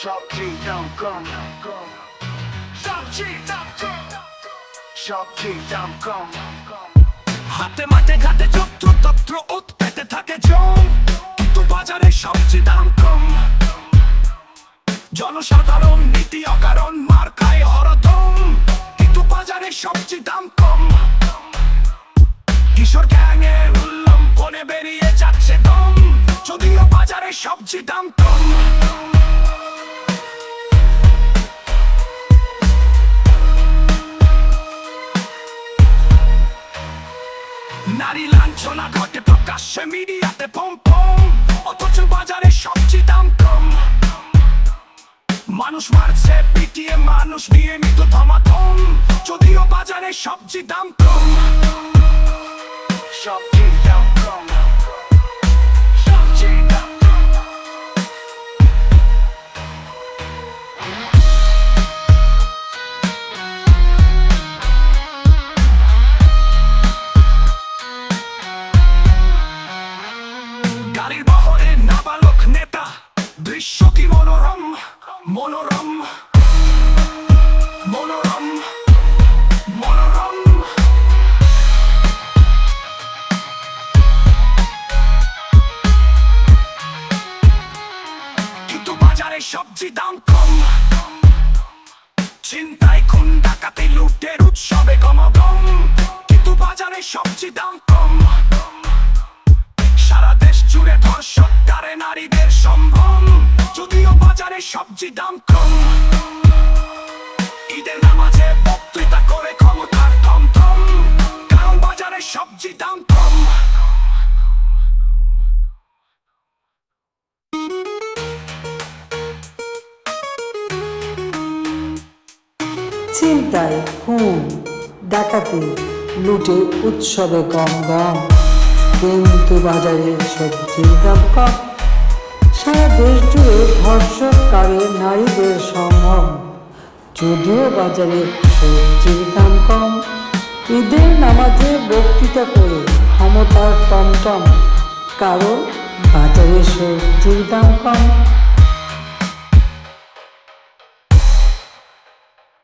shopkey.com shopkey.com shopkey.com হাতে মাঠে ঘাটে যত্র তত্র উত পেতে থাকে জম কিন্তু বাজারে সবচেয়ে দাম কম জনসাধারণ নীতি অকারণ মার্কায় হরদম কিন্তু বাজারে সবচেয়ে দাম কম কিশোর গ্যাংয়ের উল্লম্পনে বেরিয়ে যাচ্ছে দম। যদিও বাজারে সবচেয়ে দাম কম নারী লাঞ্ছনা ঘটে প্রকাশ্যে মিডিয়াতে পম পম। অথচ বাজারে সবচেয়ে দাম কম। মানুষ মারছে, পিটিয়ে মানুষ নিয়মিত মৃত থমাথম যদিও বাজারে সবচেয়ে দাম কম। 샵 গাড়ির বহরে নাবালক নেতা। দৃশ্য কি মনোরম? মনোরম। মনোরম। সবজি দাম কম। চিন্তায় খুন ডাকাতি, লুটের উৎসবে সবজি দাম কম। ঈদের নামাজে বক্তৃতা করে ক্ষমতার থমথম কারণ বাজারে সবজি দাম কম। চিন্তায় খুন, ডাকাতি, লুটে, উৎসবে গম গম কিন্তু বাজারে সবজির দাম কম। সারা দেশ জুড়ে সম্ভ্রম যদিও বাজারে সবজির দাম কম। ঈদের নামাজে বক্তৃতা করে ক্ষমতার টমটম, কারণ বাজারে সবজির দাম কম।